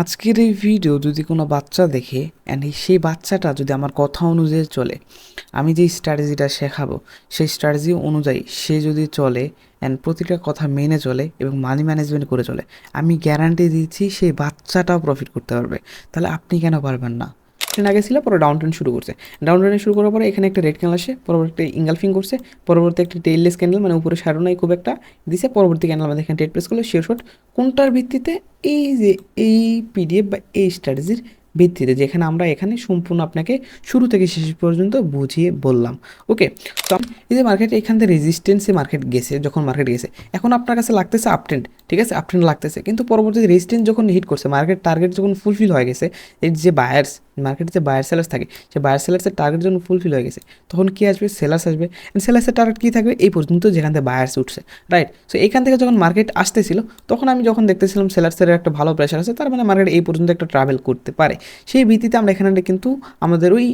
আজকের এই ভিডিও যদি কোনো বাচ্চা দেখে অ্যান্ড সেই বাচ্চাটা যদি আমার কথা অনুযায়ী চলে, আমি যে স্ট্র্যাটেজিটা শেখাবো, সেই স্ট্র্যাটেজি অনুযায়ী সে যদি চলে অ্যান্ড প্রতিটা কথা মেনে চলে এবং মানি ম্যানেজমেন্ট করে চলে, আমি গ্যারান্টি দিচ্ছি সেই বাচ্চাটাও প্রফিট করতে পারবে। তাহলে আপনি কেন পারবেন না? ট্রেন আগে ছিল, পরে ডাউন ট্রেন শুরু করছে। ডাউন ট্রেন শুরু করার পরে এখানে একটা রেড ক্যান্ডেল আসে পরবর্তী ইঙ্গালফিং করছে পরবর্তী একটা টেইললেস ক্যান্ডেল মানে উপরে শ্যাডো নাই খুব একটা, দিছে, পরবর্তী ক্যান্ডেল আমাদের এখানে টেট প্রেস করল শিওর শট কোনটার ভিত্তিতে? এই যে এই পিডিএফ বা এই স্ট্র্যাটেজির ভিত্তিতে, যেখানে আমরা এখানে সম্পূর্ণ আপনাকে শুরু থেকে শেষ পর্যন্ত বুঝিয়ে বললাম। ওকে তো এই যে মার্কেট এখান থেকে রেজিস্ট্যান্সে মার্কেট গেছে, যখন মার্কেট গেছে, এখন আপনার কাছে লাগতেছে আপট্রেন্ড ঠিক আছে? আপট্রেন্ড লাগতেছে, কিন্তু পরবর্তীতে রেজিস্ট্যান্স যখন হিট করছে মার্কেট টার্গেট যখন ফুলফিল হয়ে গেছে এর যে বায়ার্স মার্কেটে যে বায়ার সেলার্স থাকে সে বায়ার সেলার্সের টার্গেট যখন ফুলফিল হয়ে গেছে, তখন কী আসবে? সেলার্স আসবে। অ্যান্ড সেলার্সের টার্গেট কী থাকবে? এই পর্যন্ত যেখান থেকে বায়ার্স উঠছে রাইট সো এখান থেকে যখন মার্কেট আসতেছিল, তখন আমি যখন দেখতেছিলাম সেলার্সের একটা ভালো প্রেশার আছে, তার মানে মার্কেট এই পর্যন্ত একটা ট্রাভেল করতে পারে। সেই ভিত্তিতে আমরা এখানে কিন্তু আমাদের ওই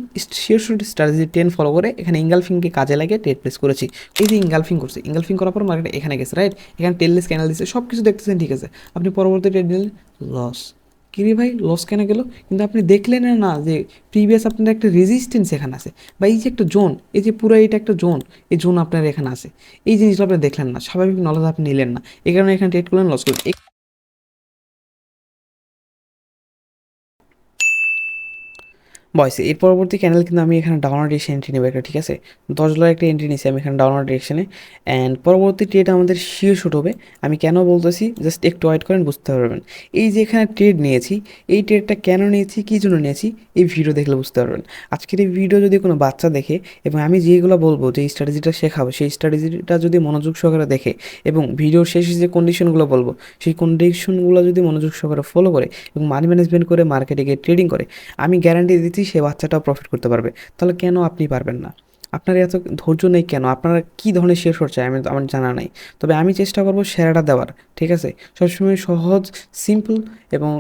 শিওর স্ট্র্যাটেজি টেন ফলো করে এখানে ইঙ্গালফিংকে কাজে লাগিয়ে ট্রেড প্লেস করেছি। এই যে ইঙ্গালফিং করছে ইঙ্গালফিং করার পর মার্কেট এখানে গেছে রাইট এখানে টেললেস ক্যানাল দিচ্ছে সব কিছু দেখতেছেন, ঠিক আছে। আপনি পরবর্তী ট্রেড নিলেন লস কিরে ভাই লস কেন গেল? কিন্তু আপনি দেখলেন না যে প্রিভিয়াস আপনার একটা রেজিস্ট্যান্স এখানে আছে। বা এই যে একটা জোন এই যে পুরো এটা একটা জোন এই জোন আপনার এখানে আছে। এই জিনিসটা আপনি দেখলেন না, স্বাভাবিক নলেজ আপনি নিলেন না। এই কারণে এখানে ট্রেড করলেন লস করলেন। বয়সে। এর পরবর্তী ক্যানেল কিন্তু আমি এখানে ডাউনলোড ডিরেকশন এন্ট্রি নেব একটা, ঠিক আছে? দশ ডলার একটা এন্ট্রি নিয়েছি আমি এখানে ডাউনলোড ডিরেকশনে অ্যান্ড পরবর্তী ট্রেড আমাদের শিওর শুট হবে। আমি কেন বলতেছি? জাস্ট একটু ওয়েট করেন, বুঝতে পারবেন। এই যে এখানে ট্রেড নিয়েছি, এই ট্রেডটা কেন নিয়েছি, কী জন্য নিয়েছি? এই ভিডিও দেখলে বুঝতে পারবেন। আজকের এই ভিডিও যদি কোনো বাচ্চা দেখে, এবং আমি যেগুলো বলব যে স্ট্র্যাটেজিটা শেখাবো, সেই স্ট্র্যাটেজিটা যদি মনোযোগ সহকারে দেখে, এবং ভিডিওর শেষে যে কন্ডিশনগুলো বলব, সেই কন্ডিশনগুলো যদি মনোযোগ সহকারে ফলো করে, এবং মানি ম্যানেজমেন্ট করে মার্কেটে গিয়ে ট্রেডিং করে, আমি গ্যারান্টি দিচ্ছি সে বাচ্চাটাও প্রফিট করতে পারবে। তাহলে কেন আপনি পারবেন না? আপনার এত ধৈর্য নেই কেন? আপনারা কী ধরনের শেয়ার চাই? আমি আমার জানা নাই। তবে আমি চেষ্টা করব সেরাটা দেওয়ার, ঠিক আছে? সবসময় সহজ সিম্পল এবং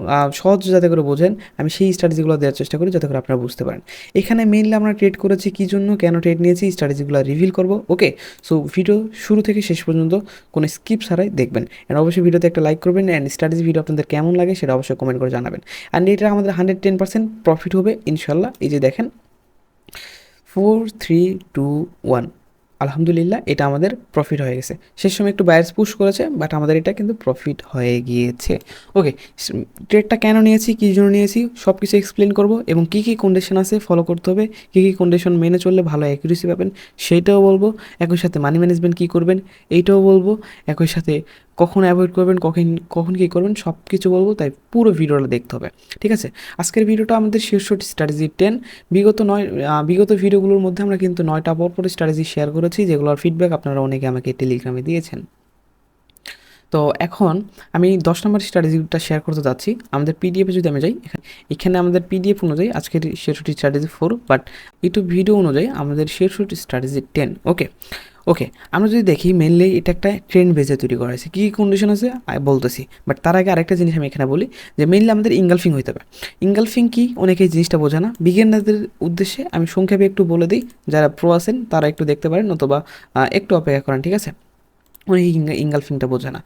সহজ যাতে করে বোঝেন, আমি সেই স্ট্র্যাটেজিগুলো দেওয়ার চেষ্টা করি যাতে করে আপনারা বুঝতে পারেন। এখানে মেনলি আমরা ট্রেড করেছি কী জন্য, কেন ট্রেড নিয়েছি স্ট্র্যাটেজিগুলো রিভিল করব ওকে সো ভিডিও শুরু থেকে শেষ পর্যন্ত কোনো স্কিপ ছাড়াই দেখবেন। অ্যান্ড অবশ্যই ভিডিওতে একটা লাইক করবেন অ্যান্ড স্ট্র্যাটেজি ভিডিও আপনাদের কেমন লাগে সেটা অবশ্যই কমেন্ট করে জানাবেন। অ্যান্ড এটা আমাদের হান্ড্রেড টেন পার্সেন্ট প্রফিট হবে ইনশাল্লাহ এই যে দেখেন ফোর থ্রি টু ওয়ান আলহামদুলিল্লাহ, এটা আমাদের প্রফিট হয়ে গেছে। শেষ সময় একটু বাইরে পুশ করেছে বাট আমাদের এটা কিন্তু প্রফিট হয়ে গিয়েছে। ওকে ট্রেডটা কেন নিয়েছি, কী জন্য নিয়েছি সব কিছু এক্সপ্লেন করব এবং কী কী কন্ডিশন আছে ফলো করতে হবে। কী কী কন্ডিশন মেনে চললে ভালো অ্যাকুরেসি পাবেন, সেইটাও বলব। একই সাথে মানি ম্যানেজমেন্ট কী করবেন, এইটাও বলব। একই সাথে কখন অ্যাভয়েড করবেন, কখন কখন কী করবেন সব কিছু বলব, তাই পুরো ভিডিওটা দেখতে হবে, ঠিক আছে? আজকের ভিডিওটা আমাদের শীর্ষ স্ট্র্যাটেজি টেন বিগত নয় বিগত ভিডিওগুলোর মধ্যে আমরা কিন্তু নয়টা পর পর স্ট্র্যাটেজি শেয়ার করেছি, যেগুলোর ফিডব্যাক আপনারা অনেকে আমাকে টেলিগ্রামে দিয়েছেন। তো এখন আমি দশ নম্বর স্ট্র্যাটেজিটা শেয়ার করতে যাচ্ছি। আমাদের পিডিএফে যদি আমি যাই, এখানে আমাদের পিডিএফ অনুযায়ী আজকের শেরশোটি strategy four but YouTube video অনুযায়ী আমাদের শেরশোটি স্ট্র্যাটেজি টেন ওকে ওকে আমরা যদি দেখি মেনলি এটা একটা ট্রেন্ড বেজে তৈরি করা হয়েছে। কী কন্ডিশন আছে? বলতেছি। বাট তার আগে আরেকটা জিনিস আমি এখানে বলি যে মেনলি আমাদের ইঙ্গালফিং হইতে হবে। ইঙ্গালফিং কী? অনেকেই জিনিসটা বোঝে না। বিজ্ঞানীদের উদ্দেশ্যে আমি সংক্ষেপে একটু বলে দিই। যারা প্রো আছেন, তারা একটু দেখতে পারেন অথবা একটু অপেক্ষা করেন, ঠিক আছে? অনেকে ইঙ্গা- ইঙ্গালফিংটা বোঝে না।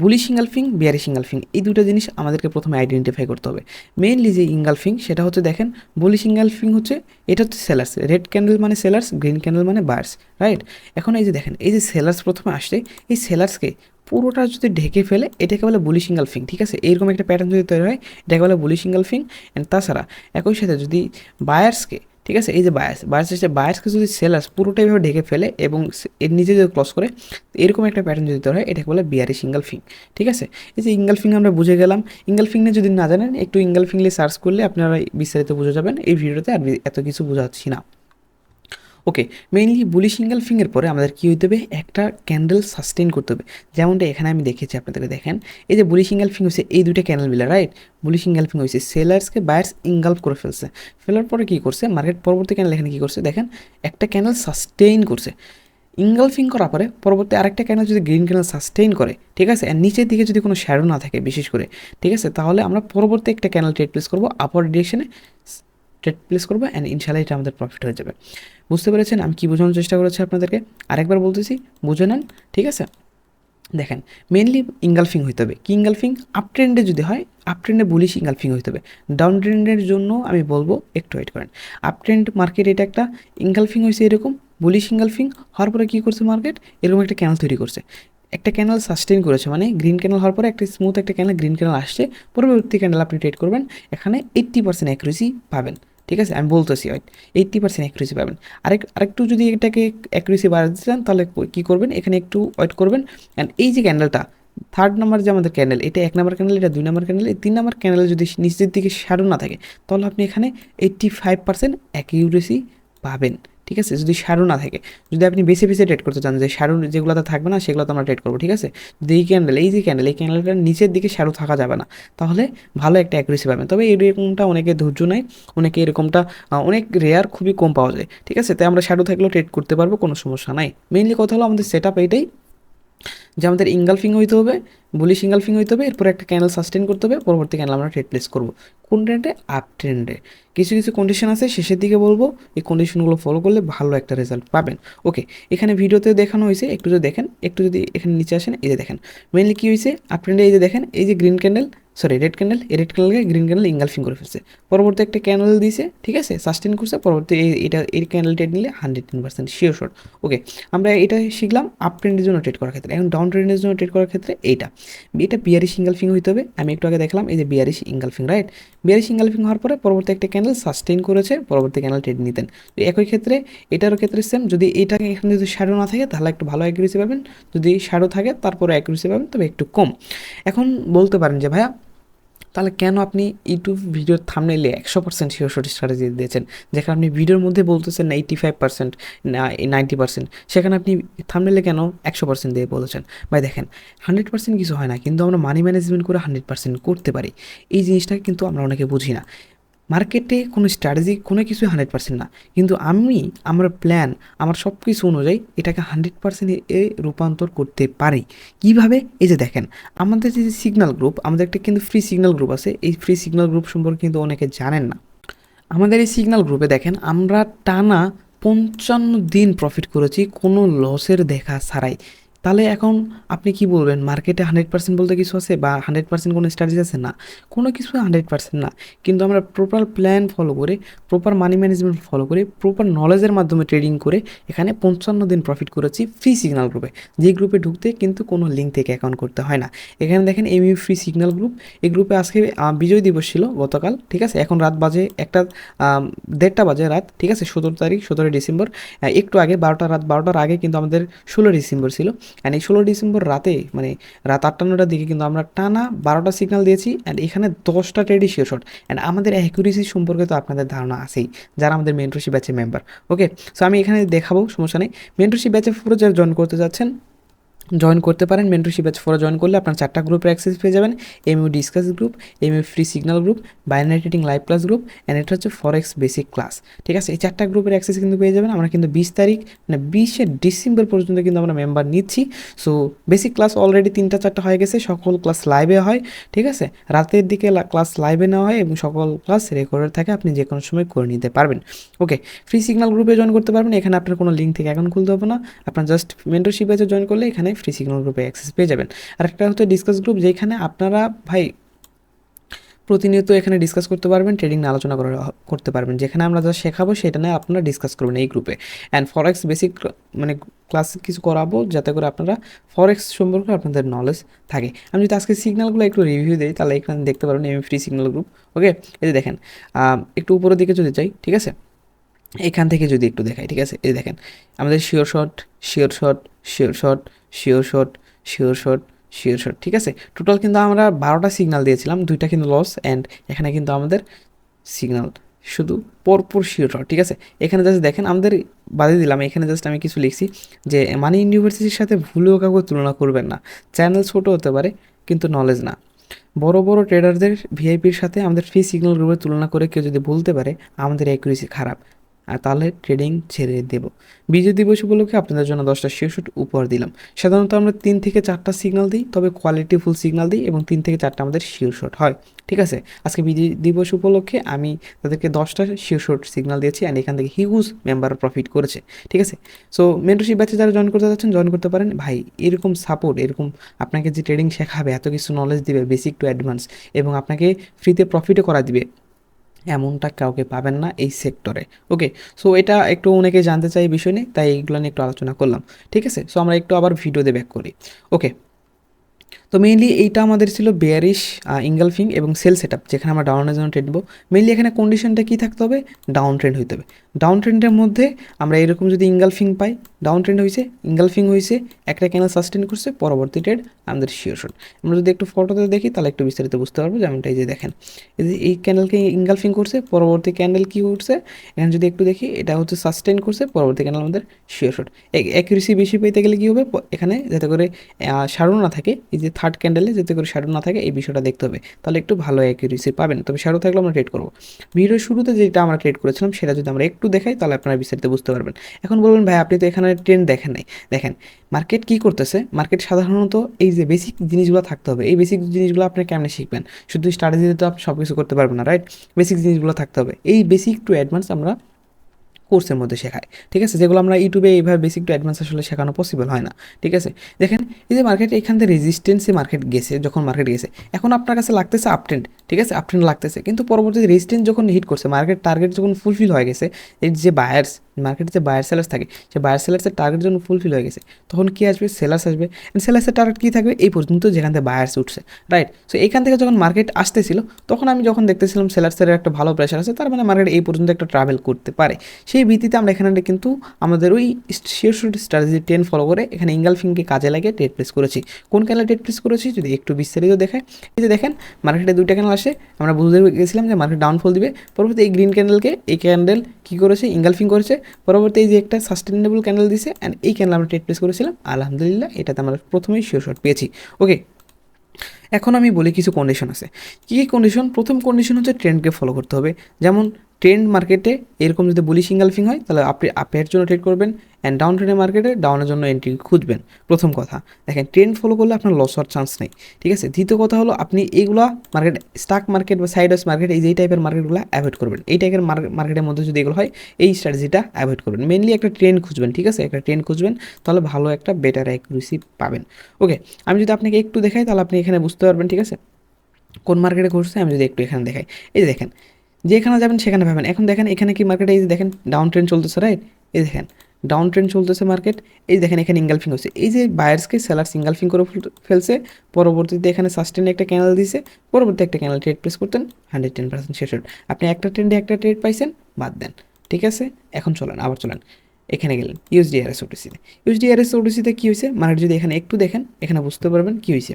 বুলি সিঙ্গালফিং বিয়ারি সিঙ্গালফিং এই দুটো জিনিস আমাদেরকে প্রথমে আইডেন্টিফাই করতে হবে। মেইনলি যে ইঙ্গালফিং সেটা হচ্ছে দেখেন, বুলি সিঙ্গালফিং হচ্ছে, এটা হচ্ছে সেলার্স রেড ক্যান্ডেল মানে সেলার্স গ্রিন ক্যান্ডেল মানে বার্স রাইট এখন এই যে দেখেন, এই যে সেলার্স প্রথমে আসছে, এই সেলার্সকে পুরোটা যদি ঢেকে ফেলে, এটাকে বলে বুলি সিঙ্গালফিং ঠিক আছে? এইরকম একটা প্যাটার্ন যদি তৈরি হয়, এটাকে বলে বুলি সিঙ্গালফিং অ্যান্ড তাছাড়া একই সাথে যদি বায়ার্সকে ঠিক আছে? এই যে বায়াস বায়াস এসে বায়াসকে যদি সেলার্স পুরোটাই এভাবে ঢেকে ফেলে এবং এর নিচে যদি ক্লস করে, এরকম একটা প্যাটার্ন যদি ধরে হয় এটাকে বলে বিয়ারি সিঙ্গেল ফিং ঠিক আছে? এই যে ইঙ্গালফিং আমরা বুঝে গেলাম ইঙ্গেল ফিং নিয়ে যদি না জানেন, একটু ইঙ্গালফিংলি সার্চ করলে আপনারা বিস্তারিত বুঝে যাবেন, এই ভিডিওতে আর এত কিছু বোঝাচ্ছি না। ওকে মেইনলি বুলি সিঙ্গেল ফিংয়ের পরে আমাদের কী হইতে হবে? একটা ক্যান্ডেল সাস্টেইন করতে হবে। যেমনটা এখানে আমি দেখেছি আপনাদেরকে, দেখেন। এই যে বুলি সিঙ্গেল ফিং হয়েছে এই দুইটা ক্যান্ডেল মিলে রাইট বুলি সিঙ্গেল ফিং হয়েছে সেলার্সকে বায়ার্স ইনগালফ করে ফেলছে। ফেলার পরে কী করছে? মার্কেট পরবর্তী ক্যান্ডেল এখানে কী করছে? দেখেন, একটা ক্যান্ডেল সাস্টেইন করছে। ইঙ্গালফিং করার পরে পরবর্তী আরেকটা ক্যানেল যদি গ্রিন ক্যানেল সাস্টেইন করে, ঠিক আছে? আর নিচের দিকে যদি কোনো শ্যাডো না থাকে, বিশেষ করে, ঠিক আছে? তাহলে আমরা পরবর্তী একটা ক্যানেল ট্রেড প্লেস করব আপার ডিরেকশনে ট্রেড প্লেস করব অ্যান্ড ইনশাল্লাহ এটা আমাদের প্রফিট হয়ে যাবে। বুঝতে পেরেছেন? আমি কী বোঝানোর চেষ্টা করেছি আপনাদেরকে? আরেকবার বলতেছি, বুঝে নেন, ঠিক আছে? দেখেন মেনলি ইঙ্গালফিং হইতে হবে। কি ইঙ্গালফিং আপ ট্রেন্ডে যদি হয় আপ ট্রেন্ডে বুলিশ ইঙ্গালফিং হইতে হবে। ডাউন ট্রেন্ডের জন্য আমি বলব, একটু ওয়েট করেন। আপ ট্রেন্ড মার্কেট এটা একটা ইঙ্গালফিং হয়েছে এরকম বুলিশ ইঙ্গালফিং হওয়ার পরে কী করছে মার্কেট এরকম একটা ক্যানেল তৈরি করছে। একটা ক্যানেল সাস্টেন করেছে মানে গ্রিন ক্যানেল হওয়ার পরে একটা স্মুথ একটা ক্যানেল গ্রিন ক্যানেল আসছে। পরবর্তী ক্যানেল আপনি ট্রেড করবেন, এখানে এইট্টি পার্সেন্ট অ্যাকুরেসি পাবেন, ঠিক আছে? আমি বলতেছি ওয়েট এইট্টি পার্সেন্ট অ্যাকুরেসি পাবেন। আরেক, আরেকটু যদি এটাকে অ্যাকুরেসি বাড়াতে চান, তাহলে কী করবেন? এখানে একটু ওয়েট করবেন। অ্যান্ড এই যে ক্যান্ডেলটা থার্ড নাম্বার যে আমাদের ক্যান্ডেল এটা এক নাম্বার ক্যান্ডেল এটা দুই নাম্বার ক্যান্ডেল এই তিন নাম্বার ক্যান্ডেল যদি নিচের দিকে শ্যাডো না থাকে, তাহলে আপনি এখানে এইট্টি ফাইভ পার্সেন্ট অ্যাকিউরেসি পাবেন। ঠিক আছে? যদি সারু না থাকে। যদি আপনি বেছে বেছে ট্রেড করতে চান যে সারু যেগুলোতে থাকবে না সেগুলো তো আমরা ট্রেড করব, ঠিক আছে? যদি এই ক্যান্ডেল এই যে ক্যান্ডেল এই ক্যান্ডেলটার নিচের দিকে সারু থাকা যাবে না, তাহলে ভালো একটা অ্যাকুরেসি পাবেন। তবে এরকমটা অনেকে ধৈর্য নেয়, অনেকে এরকমটা অনেক রেয়ার খুবই কম পাওয়া যায়, ঠিক আছে? তাই আমরা সারু থাকলেও ট্রেড করতে পারব, কোনো সমস্যা নাই। মেইনলি কথা হলো আমাদের সেট আপ এইটাই। যে আমাদের ইঙ্গালফিং হইতে হবে বুলিশ ইঙ্গালফিং হইতে হবে, এরপর একটা ক্যানেল সাস্টেন করতে হবে, পরবর্তী ক্যানেল আমরা ট্রেড প্লেস করব। কোন ট্রেন্ডে আপ ট্রেন্ডে কিছু কিছু কন্ডিশন আছে, শেষের দিকে বলব, এই কন্ডিশনগুলো ফলো করলে ভালো একটা রেজাল্ট পাবেন। ওকে এখানে ভিডিওতে দেখানো হয়েছে, একটু যদি দেখেন, একটু যদি এখানে নিচে আসেন, এই যে দেখেন। মেনলি কী হয়েছে? আপ ট্রেন্ডে এই যে দেখেন, এই যে green candle sorry red candle এই রেড ক্যান্ডেলকে গ্রিন ক্যান্ডেল ইঙ্গালফিং করে ফেলছে। পরবর্তী একটা ক্যান্ডেল দিয়েছে ঠিক আছে? সাস্টেন করছে, পরবর্তী এটা, এই ক্যান্ডেল ট্রেড নিলে hundred ten percent sure shot okay আমরা এটা শিখলাম আপ ট্রেন্ডের জন্য ট্রেড করার ক্ষেত্রে। এখন ডাউন ট্রেন্ডের জন্য ট্রেড করার ক্ষেত্রে এইটা। এটা বিয়ারিশ ইঙ্গালফিং হইতে হবে। আমি একটু আগে দেখলাম, এই যে bearish engulfing right bearish engulfing হওয়ার পরে পরবর্তী একটা ক্যান্ডেল সাস্টেন করেছে, পরবর্তী ক্যান্ডেল ট্রেড নিতেন। তো একই ক্ষেত্রে, এটারও ক্ষেত্রে সেম যদি এটাকে এখানে যদি শ্যাডো না থাকে, তাহলে একটু ভালো অ্যাকুরেসি পাবেন। যদি শ্যাডো থাকে, তারপরে অ্যাকুরেসি পাবেন, তবে একটু কম। এখন বলতে পারেন যে, ভাইয়া তাহলে কেন আপনি ইউটিউব ভিডিওর থামনেলে একশো পার্সেন্ট শিওর স্ট্র্যাটেজি দিয়েছেন? যেখানে আপনি ভিডিওর মধ্যে বলতেছেন eighty five percent ninety percent সেখানে আপনি থামনেলে কেন একশো পার্সেন্ট দিয়ে বলেছেন? ভাই দেখেন হান্ড্রেড পার্সেন্ট কিছু হয় না, কিন্তু আমরা মানি ম্যানেজমেন্ট করে হান্ড্রেড পার্সেন্ট করতে পারি। এই জিনিসটাকে কিন্তু আমরা অনেকে বুঝি না। মার্কেটে কোনো স্ট্র্যাটেজি কোনো কিছুই হান্ড্রেড পার্সেন্ট না। কিন্তু আমি, আমার প্ল্যান আমার সব কিছু অনুযায়ী এটাকে হান্ড্রেড পার্সেন্ট এ রূপান্তর করতে পারি। কীভাবে? এই যে দেখেন, আমাদের যে সিগন্যাল গ্রুপ আমাদের একটা কিন্তু ফ্রি সিগনাল গ্রুপ আছে। এই ফ্রি সিগনাল গ্রুপ সম্পর্কে কিন্তু অনেকে জানেন না। আমাদের এই সিগনাল গ্রুপে দেখেন, আমরা টানা পঞ্চান্ন দিন প্রফিট করেছি কোনো লসের দেখা ছাড়াই। তাহলে এখন আপনি কি বলবেন? মার্কেটে হান্ড্রেড পার্সেন্ট বলতে কিছু আছে বা হান্ড্রেড পার্সেন্ট কোনো স্ট্র্যাটেজি আছে? না, কোনো কিছু হান্ড্রেড পার্সেন্ট না। কিন্তু আমরা প্রপার প্ল্যান ফলো করে প্রপার মানি ম্যানেজমেন্ট ফলো করে প্রপার নলেজের মাধ্যমে ট্রেডিং করে এখানে পঞ্চান্ন দিন প্রফিট করেছি ফ্রি সিগনাল গ্রুপে যে গ্রুপে ঢুকতে কিন্তু কোনো লিঙ্ক থেকে অ্যাকাউন্ট করতে হয় না। এখানে দেখেন এমইউ ফ্রি সিগনাল গ্রুপ এই গ্রুপে আজকে বিজয় দিবস ছিল গতকাল, ঠিক আছে? এখন রাত বাজে একটা দেড়টা বাজে রাত, ঠিক আছে? সতেরো তারিখ, সতেরোই ডিসেম্বর একটু আগে, বারোটা রাত, বারোটার আগে কিন্তু আমাদের ষোলো ডিসেম্বর ছিল। অ্যান্ড এই ষোলো ডিসেম্বর রাতে মানে রাত আটটা নটার দিকে কিন্তু আমরা টানা বারোটা সিগনাল দিয়েছি অ্যান্ড এখানে দশটা ট্রেডই শিওর শট অ্যান্ড আমাদের অ্যাকুরেসি সম্পর্কে তো আপনাদের ধারণা আছেই, যারা আমাদের মেন্টরশিপ ব্যাচের মেম্বার ওকে সো আমি এখানে দেখাবো, সমস্যা নেই। মেন্টরশিপ ব্যাচে পুরো যারা জয়েন করতে যাচ্ছেন জয়েন করতে পারেন। মেন্টরশিপ ব্যাচ ফোরে জয়েন করলে আপনার চারটা গ্রুপের অ্যাক্সেস পেয়ে যাবেন। MU discuss group MU free signal group binary trading live class group and এটা হচ্ছে ফরেক্স বেসিক ক্লাস ঠিক আছে? এই চারটা গ্রুপের অ্যাক্সেস কিন্তু পেয়ে যাবেন। আমরা কিন্তু বিশ তারিখ মানে বিশে ডিসেম্বর পর্যন্ত কিন্তু আমরা মেম্বার নিচ্ছি। সো বেসিক ক্লাস অলরেডি তিনটা চারটা হয়ে গেছে। সকল ক্লাস লাইভে হয়। ঠিক আছে? রাতের দিকে ক্লাস লাইভে নেওয়া হয় এবং সকল ক্লাস রেকর্ডেড থাকে। আপনি যে কোনো সময় করে নিতে পারবেন। ওকে ফ্রি সিগন্যাল গ্রুপে জয়েন করতে পারবেন। এখানে আপনার কোনো লিঙ্ক থেকে অ্যাকাউন্ট খুলতে হবে না। আপনার জাস্ট মেন্টরশিপ ব্যাচে জয়েন করলে এখানে ফ্রি সিগন্যাল গ্রুপে অ্যাক্সেস পেয়ে যাবেন। আর একটা হচ্ছে ডিসকাস গ্রুপ যেখানে আপনারা, ভাই, প্রতিনিয়ত এখানে ডিসকাস করতে পারবেন ট্রেডিং নিয়ে আলোচনা করা, করতে পারবেন। যেখানে আমরা যা শেখাবো সেটা নিয়ে আপনারা ডিসকাস করবেন এই গ্রুপে অ্যান্ড ফরেক্স বেসিক মানে ক্লাস কিছু করাবো যাতে করে আপনারা ফরেক্স সম্পর্কে আপনাদের নলেজ থাকে। আমি যদি আজকে সিগনালগুলো একটু রিভিউ দিই, তাহলে এখানে দেখতে পারবেন M free signal group okay এই যে দেখেন একটু উপরের দিকে যদি যাই, ঠিক আছে? এখান থেকে যদি একটু দেখাই, ঠিক আছে? এই দেখেন, আমাদের sure shot sure shot sure shot sure shot sure shot sure shot, ঠিক আছে? টোটাল কিন্তু আমরা বারোটা সিগনাল দিয়েছিলাম, দুইটা কিন্তু লস অ্যান্ড এখানে কিন্তু আমাদের সিগনাল শুধু পরপর শিওর শট, ঠিক আছে? এখানে জাস্ট দেখেন, আমাদের বাদে দিলাম, এখানে জাস্ট আমি কিছু লিখছি যে মানি ইউনিভার্সিটির সাথে ভুলেও কাউকে তুলনা করবেন না। চ্যানেল ছোটো হতে পারে, কিন্তু নলেজ না। বড় বড় ট্রেডারদের ভিআইপির সাথে আমাদের ফি সিগন্যাল গ্রুপের তুলনা করে কেউ যদি বলতে পারে, আমাদের অ্যাকুরেসি খারাপ। তাহলে ট্রেডিং ছেড়ে দেব। বিজয় দিবস উপলক্ষে আপনাদের জন্য দশটা শেয়ার শুট উপহার দিলাম। সাধারণত আমরা তিন থেকে চারটা সিগনাল দিই, তবে কোয়ালিটি ফুল সিগনাল দিই এবং তিন থেকে চারটা আমাদের শিওর শট হয়। ঠিক আছে? আজকে বিজয় দিবস উপলক্ষে আমি তাদেরকে দশটা শিওর শট সিগনাল দিয়েছি অ্যান্ড এখান থেকে হিউজ মেম্বার প্রফিট করেছে। ঠিক আছে? সো মেন্টরশিপ ব্যাচে যারা জয়েন করতে যাচ্ছেন জয়েন করতে পারেন। ভাই, এরকম সাপোর্ট এরকম আপনাকে যে ট্রেডিং শেখাবে, এত কিছু নলেজ দিবে বেসিক টু অ্যাডভান্স এবং আপনাকে ফ্রিতে প্রফিটও করা দিবে। এমনটা কাউকে পাবেন না এই সেক্টরে। ওকে সো এটা একটু অনেকে জানতে চাই বিষয় নিয়ে, তাই এইগুলো নিয়ে একটু আলোচনা করলাম। ঠিক আছে? সো আমরা একটু আবার ভিডিওতে ব্যাক করি। ওকে তো মেইনলি এইটা আমাদের ছিল বেয়ারিশ ইঙ্গালফিং এবং সেল সেট যেখানে আমরা ডাউনের জন্য ট্রেড নেব। মেইনলি এখানে কন্ডিশনটা কী থাকতে হবে? ডাউন ট্রেন্ড হইতে হবে। ডাউন ট্রেন্ডের মধ্যে আমরা এরকম যদি ইঙ্গালফিং পাই ডাউন ট্রেন্ড হয়েছে ইঙ্গালফিং হয়েছে একটা ক্যানেল সাস্টেন করছে, পরবর্তী ট্রেড আমাদের শিওর শট আমরা যদি একটু ফটোতে দেখি, তাহলে একটু বিস্তারিত বুঝতে পারব যেমনটা এই যে দেখেন। এই ক্যান্ডেলকে ইঙ্গালফিং করছে, পরবর্তী ক্যান্ডেল কী করছে? এখানে যদি একটু দেখি, এটা হচ্ছে সাস্টেন করছে, পরবর্তী ক্যান্ডেল আমাদের শিওর শট অ্যাকুরেসি বেশি পেতে গেলে কী হবে? এখানে যাতে করে সারণ না থাকে, এই যে থার্ড ক্যান্ডেলে যাতে করে শ্যাডো না থাকে, এই বিষয়টা দেখতে হবে। তাহলে একটু ভালো অ্যাকুরেসি পাবেন। তবে শ্যাডো থাকলে আমরা ট্রেড করব। ভিডিওর শুরুতে যেটা আমরা ট্রেড করেছিলাম, সেটা যদি আমরা একটু দেখাই, তাহলে আপনারা বিস্তারিত বুঝতে পারবেন। এখন বলবেন, ভাই, আপনি তো এখানে ট্রেন্ড দেখেন নাই। দেখেন মার্কেট কী করতেছে? মার্কেট সাধারণত এই যে বেসিক জিনিসগুলো থাকতে হবে। এই বেসিক জিনিসগুলো আপনি কেমনে শিখবেন? শুধু স্ট্র্যাটেজিতে তো আপনি সব কিছু করতে পারবেন না রাইট বেসিক জিনিসগুলো থাকতে হবে। এই বেসিক টু অ্যাডভান্স আমরা কোর্সের মধ্যে শেখায়, ঠিক আছে? যেগুলো আমরা ইউটিউবে এইভাবে বেসিক টু অ্যাডভান্স আসলে শেখানো পসিবল হয় না, ঠিক আছে? দেখেন, এই যে মার্কেট এখান থেকে রেজিস্টেন্সে মার্কেট গেছে, যখন মার্কেট গেছে, এখন আপনার কাছে লাগতেছে আপটেন্ড ঠিক আছে? আপট্রেন্ড লাগতেছে, কিন্তু পরবর্তীতে রেজিস্টেন্স যখন হিট করছে মার্কেট টার্গেট যখন ফুলফিল হয়ে গেছে এর যে বায়ার্স মার্কেটে যে বায়ার সেলার্স থাকে, সে বায়ার সেলার্সের টার্গেট যখন ফুলফিল হয়ে গেছে, তখন কী আসবে? সেলার্স আসবে। অ্যান্ড সেলার্সের টার্গেট কী থাকবে? এই পর্যন্ত যেখান থেকে বায়ার্স উঠছে রাইট সো এখান থেকে যখন মার্কেট আসতেছিল, তখন আমি যখন দেখতেছিলাম সেলার্সের একটা ভালো প্রেশার আছে, তার মানে মার্কেট এই পর্যন্ত একটা ট্রাভেল করতে পারে। সেই ভিত্তিতে আমরা এখানে কিন্তু আমাদের ওই শিওর স্ট্র্যাটেজি টেন ফলো করে এখানে ইঙ্গালফিংকে কাজে লাগিয়ে ট্রেড প্লেস করেছি। কোন ক্যানেলে ট্রেড প্লেস করেছি? যদি একটু বিস্তারিত দেখায়, এই যে দেখেন মার্কেটে দুইটা ক্যানেল আসে, আমরা বুঝতে গেছিলাম যে মার্কেট ডাউনফল দিবে, পরবর্তী এই গ্রিন ক্যান্ডেলকে এই ক্যান্ডেল কী করেছে? ইঙ্গালফিং করেছে। পরবর্তী এই যে একটা সাস্টেনেবল ক্যান্ডেল দিছে অ্যান্ড এই ক্যান্ডেল আমরা ট্রেড প্লেস করেছিলাম, আলহামদুলিল্লাহ এটাতে আমরা প্রথমেই শিওর শট পেয়েছি। ওকে এখন আমি বলি কিছু কন্ডিশন আছে। কী কী কন্ডিশন প্রথম কন্ডিশন হচ্ছে ট্রেন্ডকে ফলো করতে হবে। যেমন ট্রেন্ড মার্কেটে এরকম যদি বলি সিঙ্গালফিং হয়, তাহলে আপনি আপের জন্য ট্রেড করবেন অ্যান্ড ডাউন ট্রেন্ডের মার্কেটে ডাউনের জন্য এন্ট্রি খুঁজবেন। প্রথম কথা। দেখেন ট্রেন্ড ফলো করলে আপনার লস হওয়ার চান্স নেই। ঠিক আছে? দ্বিতীয় কথা হলো, আপনি এইগুলা মার্কেট স্টক মার্কেট বা সাইডাস মার্কেট এই যে টাইপের মার্কেটগুলো অ্যাভয়েড করবেন। এই টাইপের মার্কেটের মধ্যে যদি এগুলো হয়, এই স্ট্র্যাটেজিটা অ্যাভয়েড করবেন। মেনলি একটা ট্রেন্ড খুঁজবেন, ঠিক আছে? একটা ট্রেন্ড খুঁজবেন, তাহলে ভালো একটা বেটার অ্যাকুরেসি পাবেন। ওকে আমি যদি আপনাকে একটু দেখাই, তাহলে আপনি এখানে বুঝতে পারবেন, ঠিক আছে? কোন মার্কেটে ঘুরছে, আমি যদি একটু এখানে দেখাই। এই দেখেন যেখানে যাবেন সেখানে পাবেন এখন দেখেন, এখানে কি মার্কেটে এই যে দেখেন ডাউন ট্রেন চলতেছে রাইট এই দেখেন ডাউন ট্রেন্ড চলতেছে মার্কেট এই দেখেন এখানে ইঙ্গালফিং হচ্ছে এই যে বায়ার্সকে সেলার্স ইঙ্গালফিং করে ফেল- ফেলছে, পরবর্তীতে এখানে সাস্টেনে একটা ক্যানেল দিছে, পরবর্তী একটা ক্যানেল ট্রেড প্লেস করতেন হান্ড্রেড টেন পার্সেন্ট শেষ আপনি একটা ট্রেন্ডে একটা ট্রেড পাইছেন, বাদ দেন, ঠিক আছে? এখন চলেন, আবার চলেন। এখানে গেলেন ইউএসডিআরএস ওটিসিতে ইউএসডিআরএস ওটিসিতে কী হয়েছে? মার্কেট যদি এখানে একটু দেখেন, এখানে বুঝতে পারবেন কী হয়েছে।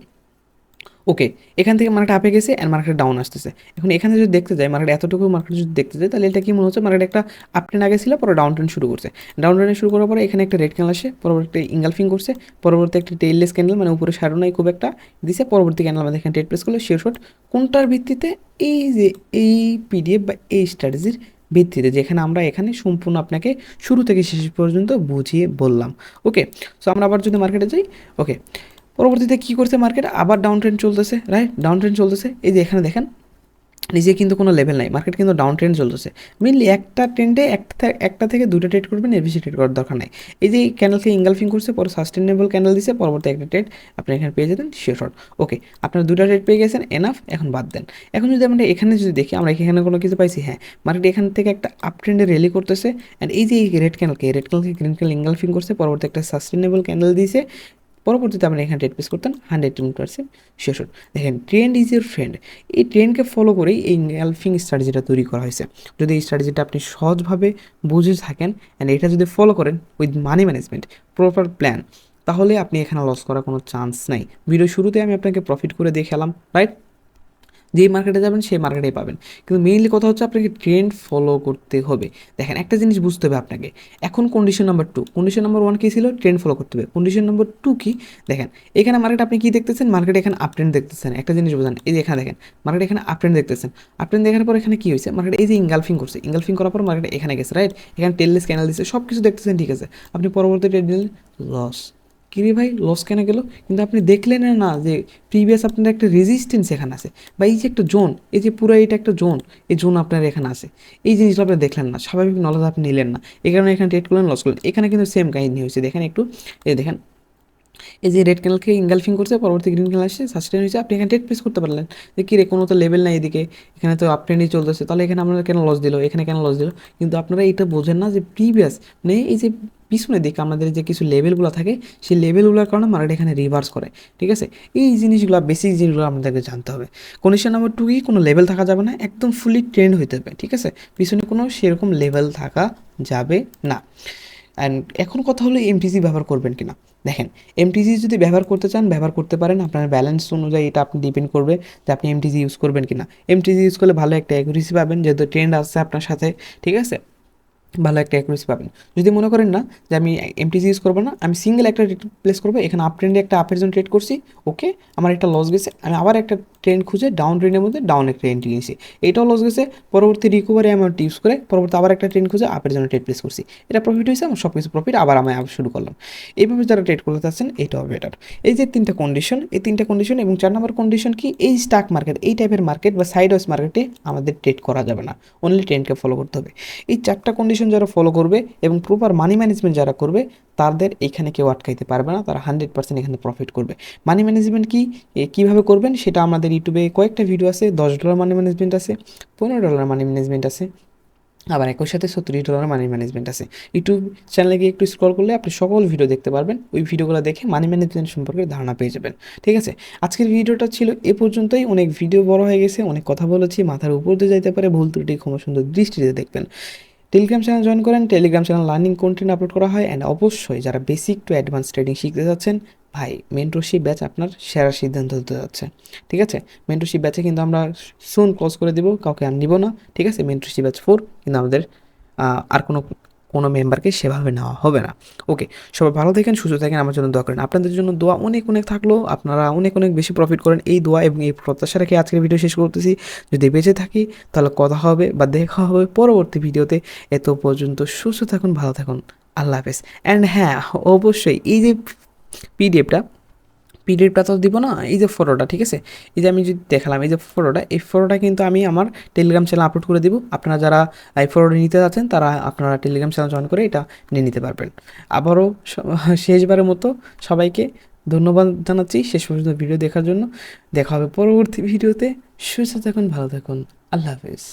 ওকে, এখান থেকে মার্কেট আপে গেছে অ্যান্ড মার্কেট ডাউন আসতেছে। এখন এখানে যদি দেখতে যাই মার্কেট এতটুকু মার্কেট যদি দেখতে যাই, তাহলে এটা কি মনে হচ্ছে? মার্কেট একটা আপ ট্রেন আগে ছিল, পরে ডাউন ট্রেন শুরু করছে। ডাউন ট্রেন শুরু করার পরে এখানে একটা রেড ক্যান্ডেল আসে পরবর্তী ইঙ্গালফিং করছে পরবর্তী একটা টেইললেস ক্যান্ডেল মানে উপরে শ্যাডো নাই খুব একটা দিছে, পরবর্তী ক্যান্ডেল আমাদের এখানে ট্রেড প্লেস করল শিওর শট কোনটার ভিত্তিতে? এই যে এই পিডিএফ বা এই স্ট্র্যাটেজির ভিত্তিতে, যেখানে আমরা এখানে সম্পূর্ণ আপনাকে শুরু থেকে শেষ পর্যন্ত বুঝিয়ে বললাম। ওকে সো আমরা আবার যদি মার্কেটে যাই, ওকে পরবর্তীতে কী করছে মার্কেট আবার ডাউন ট্রেন্ড চলতেছে রাইট ডাউন ট্রেন্ড চলতেছে। এই যে এখানে দেখেন, নিজে কিন্তু কোনো লেভেল নাই। মার্কেট কিন্তু ডাউন ট্রেন্ড চলতেছে। মেনলি একটা ট্রেন্ডে একটা একটা থেকে দুটো ট্রেড করবেন, এর বেশি ট্রেড করার দরকার নাই। এই যে ক্যান্ডেলকে ইঙ্গালফিং করছে, পরে সাস্টেনেবল ক্যান্ডেল দিছে, পরবর্তী একটা ট্রেড আপনি এখানে পেয়ে যেতেন শর্ট ওকে আপনার দুটো ট্রেড পেয়ে গেছেন এনাফ এখন বাদ দেন। এখন যদি আমরা এখানে যদি দেখি, আমরা এখানে কোনো কিছু পাইছি হ্যাঁ। মার্কেট এখান থেকে একটা আপ ট্রেন্ডে র্যালি করতেছে অ্যান্ড এই যে রেড ক্যান্ডেলকে রেড ক্যান্ডেলকে গ্রিন ক্যান্ডেল ইঙ্গালফিং করছে, পরবর্তী একটা সাস্টেনেবল ক্যান্ডেল দিয়েছে পরবর্তীতে আমরা এখানে ট্রেড পেস করতেন হান্ড্রেড টেন পার্সেন্ট শেষ দেখেন ট্রেন্ড ইজ ইউর ফ্রেন্ড এই ট্রেন্ডকে ফলো করেই এই এলফিং স্ট্র্যাটেজিটা তৈরি করা হয়েছে। যদি এই স্ট্র্যাটেজিটা আপনি সহজভাবে বুঝে থাকেন অ্যান্ড এটা যদি ফলো করেন with money management proper plan তাহলে আপনি এখানে লস করার কোনো চান্স নাই। ভিডিও শুরুতে আমি আপনাকে প্রফিট করে দেখালাম রাইট যেই মার্কেটে যাবেন, সেই মার্কেটেই পাবেন। কিন্তু মেইনলি কথা হচ্ছে আপনাকে ট্রেন্ড ফলো করতে হবে। দেখেন, একটা জিনিস বুঝতে হবে আপনাকে। এখন condition number two condition number one কী ছিল? ট্রেন্ড ফলো করতে হবে। কন্ডিশন নাম্বার টু কি? দেখেন, এখানে মার্কেট আপনি কী দেখতেছেন? মার্কেট এখানে আপ ট্রেন্ড দেখতেছেন। একটা জিনিস বোঝান, এই যে এখানে দেখেন মার্কেট এখানে আপ ট্রেন্ড দেখতেছেন। আপ ট্রেন্ড দেখার পর এখানে কী হয়েছে? মার্কেট এই যে ইঙ্গালফিং করছে। ইঙ্গালফিং করার পর মার্কেট এখানে গেছে রাইট এখানে টেললেস ক্যানেল দিচ্ছে সব কিছু দেখতেছেন, ঠিক আছে। আপনি পরবর্তী ট্রেড নিলেন লস কিরে ভাই লস কেন গেল? কিন্তু আপনি দেখলেন না যে প্রিভিয়াস আপনার একটা রেজিস্ট্যান্স এখানে আছে। বা এই যে একটা জোন এই যে পুরো এটা একটা জোন এই জোন আপনার এখানে আছে। এই জিনিসটা আপনি দেখলেন না, স্বাভাবিক নলেজ আপনি নিলেন না। এই কারণে এখানে ট্রেড করলেন লস করলেন। এখানে কিন্তু সেম কাহিনী হয়েছে। দেখেন একটু এই দেখেন, এই যে রেড ক্যানেলকে ইঙ্গালফিং করছে, পরবর্তী গ্রিন ক্যানেল আসছে সাস্টেন হয়েছে। আপনি এখানে ট্রেড প্রেস করতে পারলেন যে, কী রে, কোনো তো লেভেল নাই এদিকে। এখানে তো আপ ট্রেন্ডই চলতেছে। তাহলে এখানে আপনারা কেন লস দিল? এখানে কেন লস দিল? কিন্তু আপনারা এটা বোঝেন না যে প্রিভিয়াস মানে এই যে পিছনের দিকে আমাদের যে কিছু লেভেলগুলো থাকে, সেই লেভেলগুলোর কারণে মার্কেট এখানে রিভার্স করে, ঠিক আছে? এই জিনিসগুলো বেসিক জিনিসগুলো আমাদেরকে জানতে হবে। কন্ডিশন নাম্বার টু কি? কোনো লেভেল থাকা যাবে না, একদম ফুলি ট্রেন্ড হইতে হবে, ঠিক আছে? পিছনে কোনো সেরকম লেভেল থাকা যাবে না। অ্যান্ড এখন কথা হলো এমটিসি ব্যবহার করবেন কিনা? দেখেন এমটিসি যদি ব্যবহার করতে চান, ব্যবহার করতে পারেন, আপনার ব্যালেন্স অনুযায়ী এটা আপনি ডিপেন্ড করবে যে আপনি এমটিসি ইউজ করবেন কিনা। এমটিসি ইউজ করলে ভালো একটা অ্যাকুরেসি পাবেন, যেহেতু ট্রেন্ড আসছে আপনার সাথে, ঠিক আছে? ভালো একটা অ্যাকুরেসি পাবেন। যদি মনে করেন না যে আমি এমটিসি ইউজ করব না, আমি সিঙ্গেল একটা প্লেস করব, এখানে আপ ট্রেন্ডে একটা আপের জন্য ট্রেড করছি ওকে আমার একটা লস গেছে, আমি আবার একটা ট্রেন্ড খুঁজে ডাউন ট্রেন্ডের মধ্যে ডাউন একটা এন্ট্রি নিয়েছি। এটাও লস গেছে, পরবর্তী রিকভারি অ্যামাউন্ট ইউজ করে পরবর্তী আবার একটা ট্রেন্ড খুঁজে আপের জন্য ট্রেড প্লেস করছি। এটা প্রফিট হয়েছে, আমার সব কিছু প্রফিট আবার আমি আবার শুরু করলাম। এইভাবে যারা ট্রেড করতে চাচ্ছেন, এটাও বেটার এই যে তিনটা কন্ডিশন এই তিনটা কন্ডিশন এবং চার নম্বর কন্ডিশন কি? এই স্টক মার্কেট এই টাইপের মার্কেট বা সাইড ওয়াইজ মার্কেটে আমাদের ট্রেড করা যাবে না। অনলি ট্রেন্ডকে ফলো করতে হবে। এই চারটা কন্ডিশন যারা ফলো করবে এবং প্রপার মানি ম্যানেজমেন্ট যারা করবে, তাদের এখানে কেউ আটকাইতে পারবে না, তারা হান্ড্রেড পার্সেন্ট এখানে প্রফিট করবে। মানি ম্যানেজমেন্ট কি কীভাবে করবেন সেটা আমাদের ইউটিউবে কয়েকটা ভিডিও আছে, দশ ডলার মানি ম্যানেজমেন্ট আছে, পনেরো ডলার মানি ম্যানেজমেন্ট আছে, আবার একই সাথে সত্তর ডলার মানি ম্যানেজমেন্ট আছে। ইউটিউব চ্যানেলে গিয়ে একটু স্ক্রল করলে আপনি সকল ভিডিও দেখতে পারবেন, ওই ভিডিওগুলো দেখে মানি ম্যানেজমেন্ট সম্পর্কে ধারণা পেয়ে যাবেন। ঠিক আছে? আজকের ভিডিওটা ছিল এ পর্যন্তই, অনেক ভিডিও বড় হয়ে গেছে, অনেক কথা বলেছি, মাথার উপর দিয়ে যাইতে পারে, ভুল ত্রুটি, ক্ষমা সুন্দর দৃষ্টিতে দেখবেন। টেলিগ্রাম চ্যানেল জয়েন করেন। Telegram channel learning content upload করা হয় অ্যান্ড অবশ্যই যারা বেসিক টু অ্যাডভান্স ট্রেডিং শিখতে যাচ্ছেন, ভাই মেন্টরশিপ ব্যাচ আপনার সেরা সিদ্ধান্ত হতে যাচ্ছে। ঠিক আছে? মেন্টরশিপ ব্যাচে কিন্তু আমরা সুন ক্লোজ করে দেবো, কাউকে আর নিব না। ঠিক আছে? মেন্টরশিপ ব্যাচ ফোর কিন্তু আমাদের আর কোনো কোনো মেম্বারকে সেভাবে নেওয়া হবে না। ওকে সবাই ভালো থাকেন, সুস্থ থাকেন, আমার জন্য দোয়া করেন। আপনাদের জন্য দোয়া অনেক অনেক থাকল। আপনারা অনেক অনেক বেশি প্রফিট করেন এই দোয়া এবং এই প্রত্যাশা রেখে আজকের ভিডিও শেষ করতেছি। যদি বেঁচে থাকি, তাহলে কথা হবে বা দেখা হবে পরবর্তী ভিডিওতে এত পর্যন্ত সুস্থ থাকুন, ভালো থাকুন। আল্লাহ হাফেজ। অ্যান্ড হ্যাঁ অবশ্যই এই যে পিডিএফটা পিডিএফটা তো দিব না, এই যে ফটোটা ঠিক আছে? এই যে আমি যদি দেখালাম, এই যে ফটোটা এই ফটোটা কিন্তু আমি আমার টেলিগ্রাম চ্যানেল আপলোড করে দিব। আপনারা যারা এই ফটোটা নিতে যাচ্ছেন, তারা আপনারা টেলিগ্রাম চ্যানেল জয়েন করে এটা নিয়ে নিতে পারবেন। আবারও শেষবারের মতো সবাইকে ধন্যবাদ জানাচ্ছি শেষ পর্যন্ত ভিডিও দেখার জন্য। দেখা হবে পরবর্তী ভিডিওতে সুস্থ থাকুন, ভালো থাকুন। আল্লাহ হাফেজ।